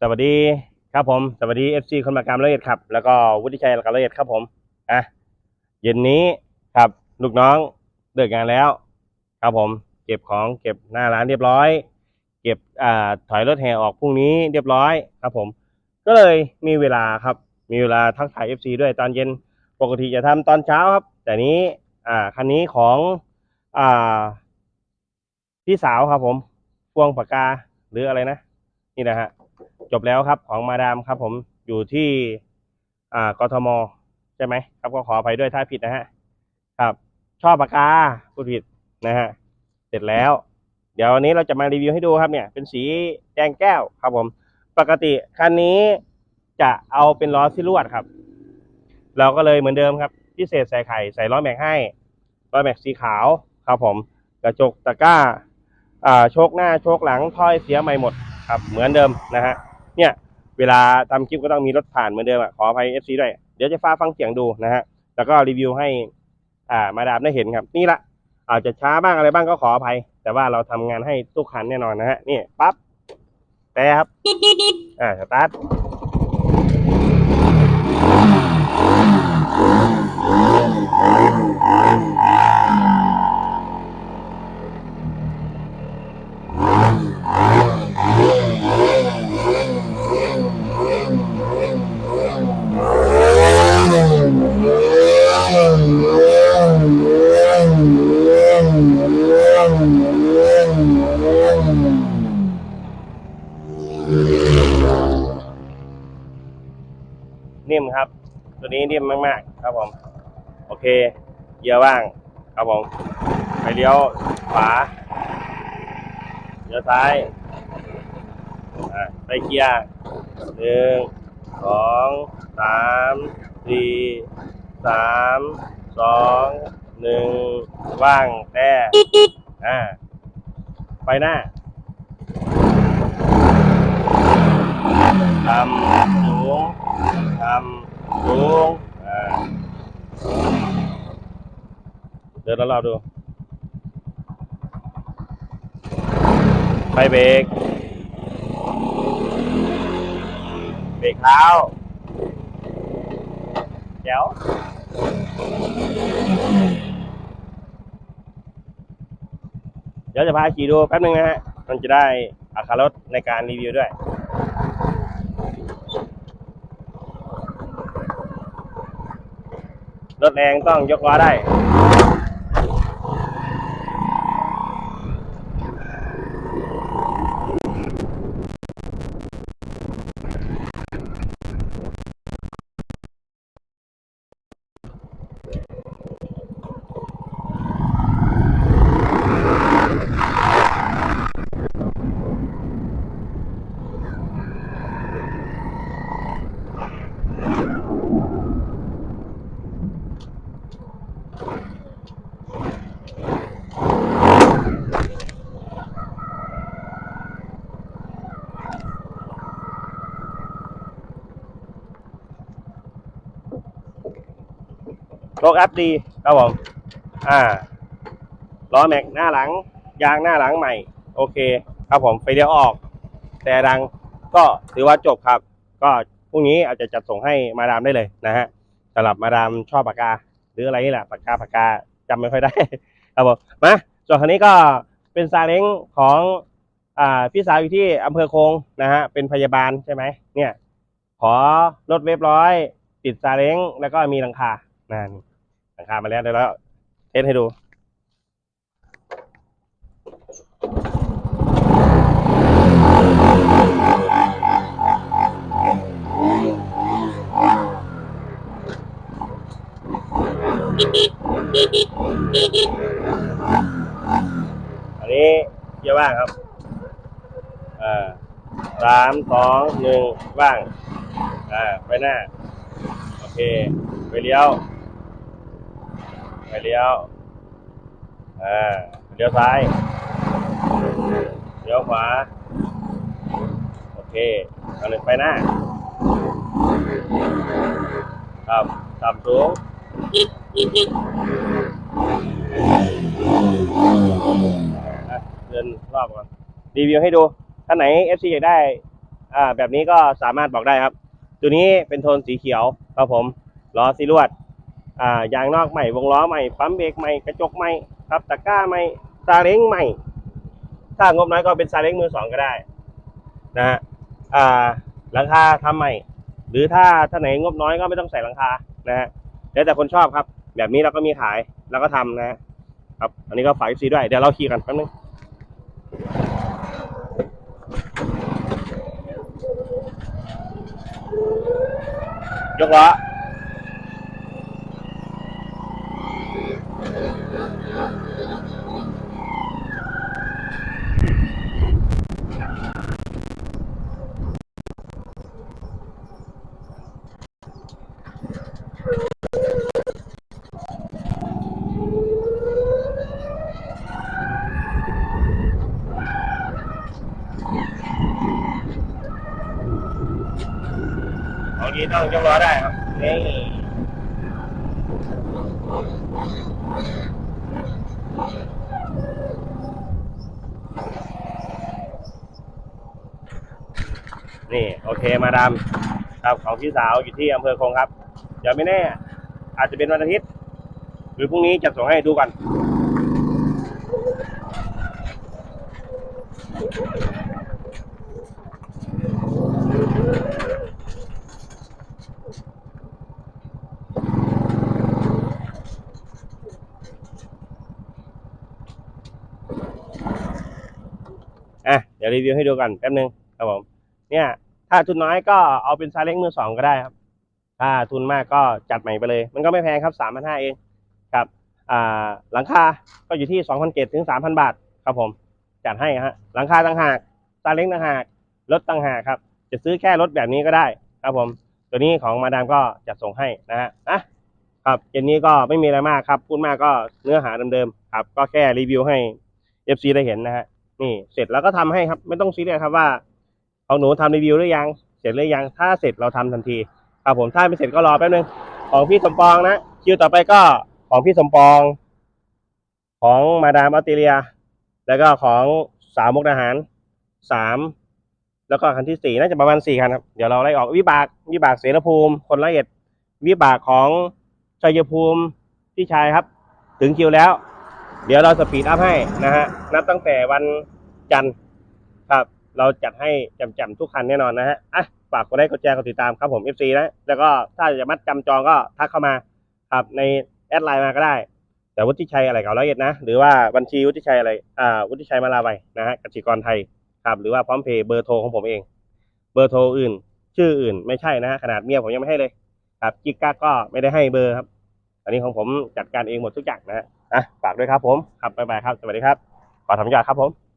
สวัสดีครับผม สวัสดีเอฟซีคนมากรรมละเอียดครับ แล้วก็วุฒิชัยละกรละเอียดครับผมอะเย็นนี้ครับลูกน้องเลิกงานแล้ว ครับผม เก็บของเก็บหน้าร้านเรียบร้อย เก็บอ่าถอยรถแห่ออกพรุ่งนี้เรียบร้อยครับผม ก็เลยมีเวลาครับ มีเวลาทักทายเอฟซีด้วยตอนเย็นปกติจะทำตอนเช้าครับ แต่นี้อ่าคันนี้ของอ่าพี่สาวครับผมพวงปากกาหรืออะไรนะ นี่นะฮะ จบแล้วครับของมาดามครับ ผมอยู่ที่อ่ากทมใช่ไหมครับก็ขออภัยด้วยถ้าผิดนะฮะครับ ชอบปากกาพูดผิดนะฮะเสร็จแล้ว เดี๋ยววันนี้เราจะมารีวิวให้ดูครับเนี่ย เป็นสีแดงแก้วครับผม ปกติคันนี้จะเอาเป็นล้อซิลวดครับ เราก็เลยเหมือนเดิมครับ พิเศษใส่ไข่ใส่ล้อแม็กให้ล้อแม็กสีขาวครับผมกระจกตะกร้าอ่าโชคหน้าโชคหลังถ้อยเสียใหม่หมดครับ เหมือนเดิมนะฮะ เนี่ยเวลาทำคลิปก็ต้องมีรถผ่านเหมือนเดิมอะขออภัย FC ด้วย เดี๋ยวจะฟ้าฟังเสียงดูนะฮะแล้วก็รีวิวให้อ่ามาดามได้เห็นครับ นี่ละอาจจะช้าบ้างอะไรบ้างก็ขออภัย แต่ว่าเราทำงานให้ทุกคันแน่นอนนะฮะนี่ปั๊บแต่ครับอ่าสตาร์ท นิ่มครับ ตัวนี้นิ่มมากๆ ครับผม โอเคเกียร์ว่าง ครับผม ไปเลี้ยวขวาเลี้ยวซ้ายไปเกียร์หนึ่งสองสามสี่สามสองหนึ่งว่างแต่อ่าไปหน้า ทำสูงทำสูงเดินรอบๆดู ไปเบรก เบรกเท้าแจ๋วเดี๋ยวจะพาขี่ดูแป๊บนึงนะฮะ มันจะได้อัตรถรสในการรีวิวด้วย รถแรงต้องยกล้อได้ โลกอัพดีครับผมอ่าล้อแม็กหน้าหลัง ยางหน้าหลังใหม่ โอเค ครับผมไฟเลี้ยวออก แต่ดังก็ถือว่าจบครับ ก็พรุ่งนี้อาจจะจัดส่งให้มาดามได้เลยนะฮะสำหรับมาดามชอบปากกา รืออะไรนี่แหละปากกาปากกาจำไม่ค่อยได้ครับผมมาส่วนคันนี้ก็เป็นซาเล้งของอ่าพี่สาวอยู่ที่อำเภอคงนะฮะเป็นพยาบาลใช่ไหมเนี่ยขอรถเรียบร้อย ติดซาเล้งแล้วก็มีหลังคานั่นหลังคามาแล้วเดี๋ยวเราเทสให้ดู อันนี้เกียร์ว่างครับอ่าสามสองหนึ่งว่างอ่าไปหน้า โอเค ไปเลี้ยว ไปเลี้ยวอ่าเลี้ยวซ้ายเลี้ยวขวา โอเคเอาหนึ่งไปหน้า ครับต่ำสูง อะเดินรอบก่อนรีวิวให้ดูท่านไหน FC อยากได้ อ่า แบบนี้ก็สามารถบอกได้ครับ ตัวนี้เป็นโทนสีเขียวครับผมล้อสีลวด อ่ายางนอกใหม่ วงล้อใหม่ปั๊มเบรกใหม่กระจกใหม่ครับตะกร้าใหม่ซาเล้งใหม่ ถ้างบน้อยก็เป็นซาเล้งมือสองก็ได้นะฮะอ่าหลังคาทำใหม่ หรือถ้าถ้าไหนงบน้อยก็ไม่ต้องใส่หลังคานะฮะแล้วแต่คนชอบครับ แบบนี้เราก็มีขายแล้วก็ทำนะฮะครับ อันนี้ก็ฝากซีด้วย เดี๋ยวเราขี่กันแป๊บนึงยกล้อ ของนี้ต้องยกล้อได้ครับนี่นี่ โอเคมาดามครับของพี่สาวอยู่ที่อำเภอคงครับ เดี๋ยวไม่แน่ อาจจะเป็นวันอาทิตย์ หรือพรุ่งนี้จะส่งให้ดูกัน ดี๋ยวรีวิวให้ดูกันแป๊บนึงครับผมเนี่ย ถ้าทุนน้อยก็เอาเป็นซาเล้งมือสองก็ได้ครับ ถ้าทุนมากก็จัดใหม่ไปเลย มันก็ไม่แพงครับสามพันห้าเองครับอ่าหลังคาก็อยู่ที่สองพันเกตถึงสามพันบาทครับผม จัดให้ฮะหลังคาต่างหากซาเล้งต่างหากรถต่างหากครับ จะซื้อแค่รถแบบนี้ก็ได้ครับผม ตัวนี้ของมาดามก็จัดส่งให้นะฮะอะครับเย็นนี้ก็ไม่มีอะไรมากครับ พูดมากก็เนื้อหาเดิมๆครับ ก็แค่รีวิวให้ FC ได้เห็นนะฮะ นี่เสร็จแล้วก็ทำให้ครับ ไม่ต้องซีเรียสครับว่าของหนูทำรีวิวหรือยัง เสร็จหรือยัง ถ้าเสร็จเราทำทันทีครับผมถ้าไม่เสร็จก็รอแป๊บนึงของพี่สมปองนะคิวต่อไปก็ของพี่สมปอง ของมาดามออสเตรเลีย แล้วก็ของสาวมุกดาหารสามแล้วก็คันที่สี่น่าจะประมาณสี่คันครับเดี๋ยวเราไล่ออกวิบากวิบากเสรภูมิ คนละเอียดวิบากของชัยภูมิพี่ชายครับ ถึงคิวแล้ว เดี๋ยวเราสปีดอัพให้นะฮะ นับตั้งแต่วันจันทร์ครับ เราจัดให้จำจำๆทุกคันแน่นอนนะฮะ อะ ฝากกดไลค์กดแชร์กดติดตามครับผม FC นะ แล้วก็ถ้าจะมัดจำจองก็ทักเข้ามาครับในแอดไลน์มาก็ได้ แต่วุฒิชัยอะไรเก่าร้อยเอ็ดนะ หรือว่าบัญชีวุฒิชัยอะไร อ่า วุฒิชัยมาลาไวนะฮะกสิกรไทยครับ หรือว่าพร้อมเพย์เบอร์โทรของผมเอง เบอร์โทรอื่น ชื่ออื่นไม่ใช่นะฮะ ขนาดเมียผมยังไม่ให้เลย ครับกิ๊กกักก็ไม่ได้ให้เบอร์ครับ อันนี้ของผมจัดการเองหมดทุกอย่างนะฮะ อะฝากด้วยครับผมครับบ๊ายบายครับ สวัสดีครับขอทำยอดครับผม